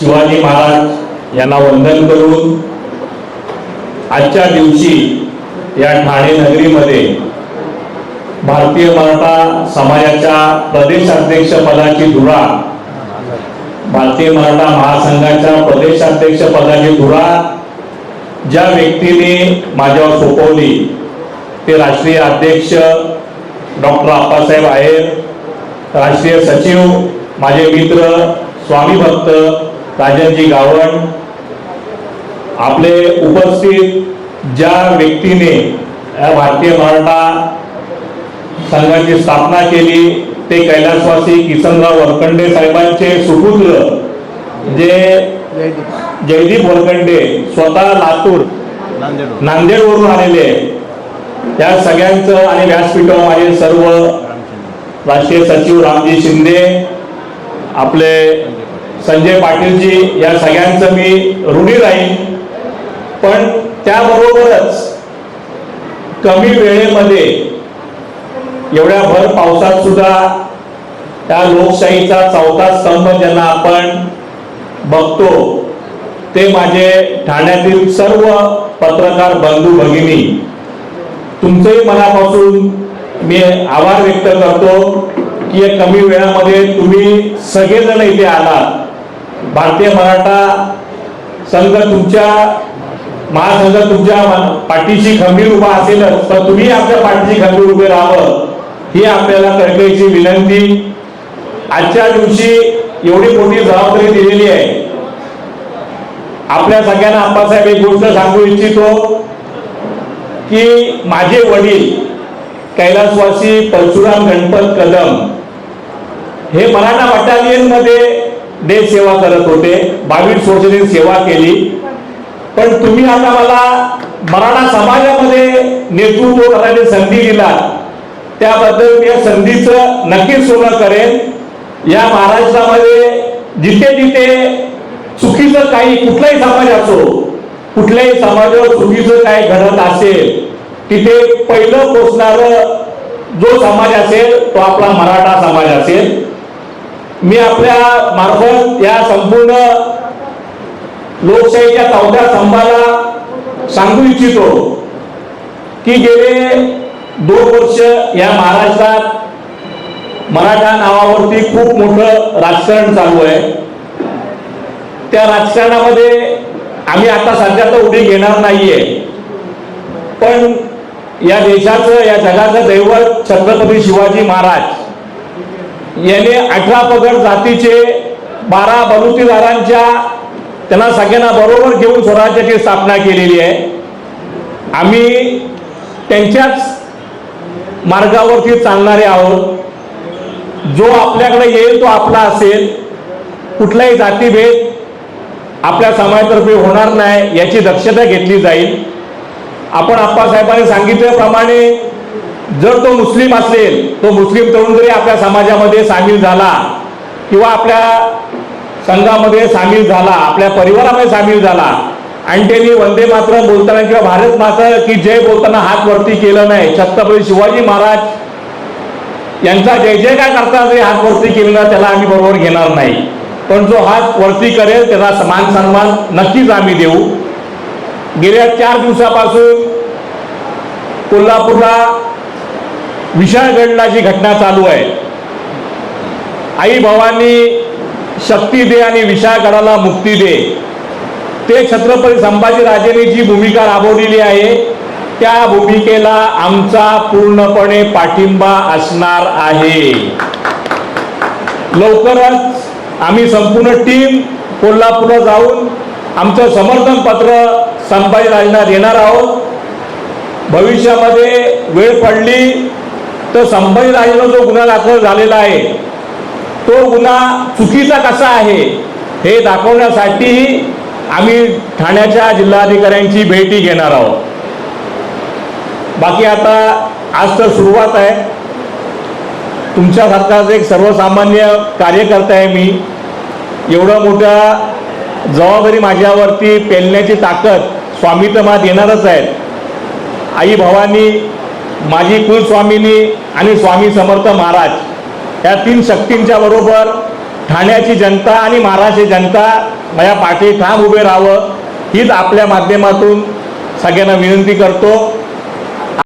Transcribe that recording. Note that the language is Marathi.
शिवाजी महाराज यांना वंदन करून आजच्या दिवशी या ठाणे नगरीमध्ये भारतीय मराठा समाजाच्या प्रदेशाध्यक्ष पदाची धुरा भारतीय मराठा महासंघाच्या प्रदेशाध्यक्ष पदाची धुरा ज्या व्यक्तीने माझ्यावर सोपवली ते राष्ट्रीय अध्यक्ष डॉक्टर आप्पासाहेब आहेर राष्ट्रीय सचिव माझे मित्र स्वामी भक्त राजनजी गावण. आपले उपस्थित ज्या व्यक्तीने भारतीय मराठा संघाची स्थापना केली ते कैलासवासी किसनराव वरखंडे साहेबांचे सुपुत्र जे जयदीप वरकंडे स्वतः लातूर नांदेड नांदेडवरून आलेले. त्या सगळ्यांचं आणि व्यासपीठावर माझे सर्व राष्ट्रीय सचिव रामजी शिंदे आपले संजय पाटीलजी या सगळ्यांचं मी ऋणी राहीन. पण त्याबरोबरच कमी वेळेमध्ये एवढ्या भर पावसात सुद्धा त्या लोकशाहीचा चौथा स्तंभ ज्यांना आपण बघतो ते माझे ठाण्यातील सर्व पत्रकार बंधू भगिनी. तुमचंही मनापासून मी आभार व्यक्त करतो की या कमी वेळामध्ये तुम्ही सगळेजण इथे आलात. भारतीय मराठा संघ तुमच्या महासंघ तुमच्या पाठीशी खंबीर उभा असेलच तर तुम्ही आपल्या पाठीशी खंबीर उभे राहावं ही आपल्याला कळकळीची विनंती. आजच्या दिवशी एवढी मोठी जबाबदारी दिलेली आहे. आपल्या सगळ्यांना आप्पासाहेब एक गोष्ट सांगू इच्छितो की माझे वडील कैलासवासी परशुराम गणपत कदम हे मराठा बटालियनमध्ये देश सेवा करत होते. बावीस वर्षांनी सेवा केली. पण तुम्ही आता मला मराठा समाजामध्ये नेतृत्व करण्याची संधी दिला. त्याबद्दल मी या संधीचं नक्कीच सोनं करेन. या महाराष्ट्रामध्ये जिथे जिथे चुकीचं काही कुठलाही समाज असो कुठल्याही समाजावर चुकीचं काय घडत असेल तिथे पहिलं पोचणार जो समाज असेल तो आपला मराठा समाज असेल. मी आपल्या मार्फत या संपूर्ण लोकशाहीच्या चौथ्या स्तंभाला सांगू इच्छितो की गेले दोन वर्ष या महाराष्ट्रात मराठा नावावरती खूप मोठं राजकारण चालू आहे. त्या राजकारणामध्ये आम्ही आता सध्या तर उडी घेणार नाहीये. पण या देशाचं या जगाचं दैवत छत्रपती शिवाजी महाराज याने अठरा पगड जातीचे बारा बलुतीदारांच्या त्यांना सगळ्यांना बरोबर घेऊन स्वराज्याची स्थापना केलेली आहे. आम्ही त्यांच्याच मार्गावरती चालणारे आहोत. जो आपल्याकडे येईल तो आपला असेल. कुठलाही जातीभेद आपल्या समाजातर्फे होणार नाही याची दक्षता घेतली जाईल. आपण आप्पासाहेबांनी सांगितल्याप्रमाणे जर तो मुस्लिम असेल तो मुस्लिम तरुण जरी आपल्या समाजामध्ये सामील झाला किंवा आपल्या संघामध्ये सामील झाला आपल्या परिवारामध्ये सामील झाला आणि त्यांनी वंदे मात्र बोलताना किंवा भारत माता की जय बोलताना हात वरती केलं नाही छत्रपती शिवाजी महाराज यांचा जय जय काय करता जरी हात वरती केलेला त्याला आम्ही बरोबर घेणार नाही. पण जो हात वरती करेल त्याला समान सन्मान नक्कीच आम्ही देऊ. गेल्या चार दिवसापासून कोल्हापूरला विशाळगडला जी घटना चालू आहे आई भावांनी शक्ती दे आणि विशाळगडाला मुक्ती दे. ते छत्रपती संभाजीराजेंनी जी भूमिका राबवलेली आहे त्या भूमिकेला आमचा पूर्णपणे पाठिंबा असणार आहे. लवकरच आम्ही संपूर्ण टीम कोल्हापूरला जाऊन आमचं समर्थन पत्र संभाजीराजेंना देणार आहोत. भविष्यामध्ये वेळ पडली तर संभाजीराजेंना जो गुन्हा दाखल झालेला आहे तो गुन्हा चुकीचा कसा आहे हे दाखवण्यासाठी आम्ही ठाण्याच्या जिल्हाधिकाऱ्यांची भेटी घेणार आहोत. बाकी आता आज तर सुरुवात आहे. तुमच्यासारखाच एक सर्वसामान्य कार्यकर्ता आहे मी. एवढं मोठ्या जबाबदारी माझ्यावरती पेलण्याची ताकद स्वामी तर मला देणारच आहेत आई भवानी माझी कुलस्वामिनी आणि स्वामी समर्थ महाराज या तीन शक्तींच्या बरोबर ठाण्याची जनता आणि महाराष्ट्राची जनता माझ्या पाठी ठाम उभे राहावं हीच आपल्या माध्यमातून सगळ्यांना विनंती करतो.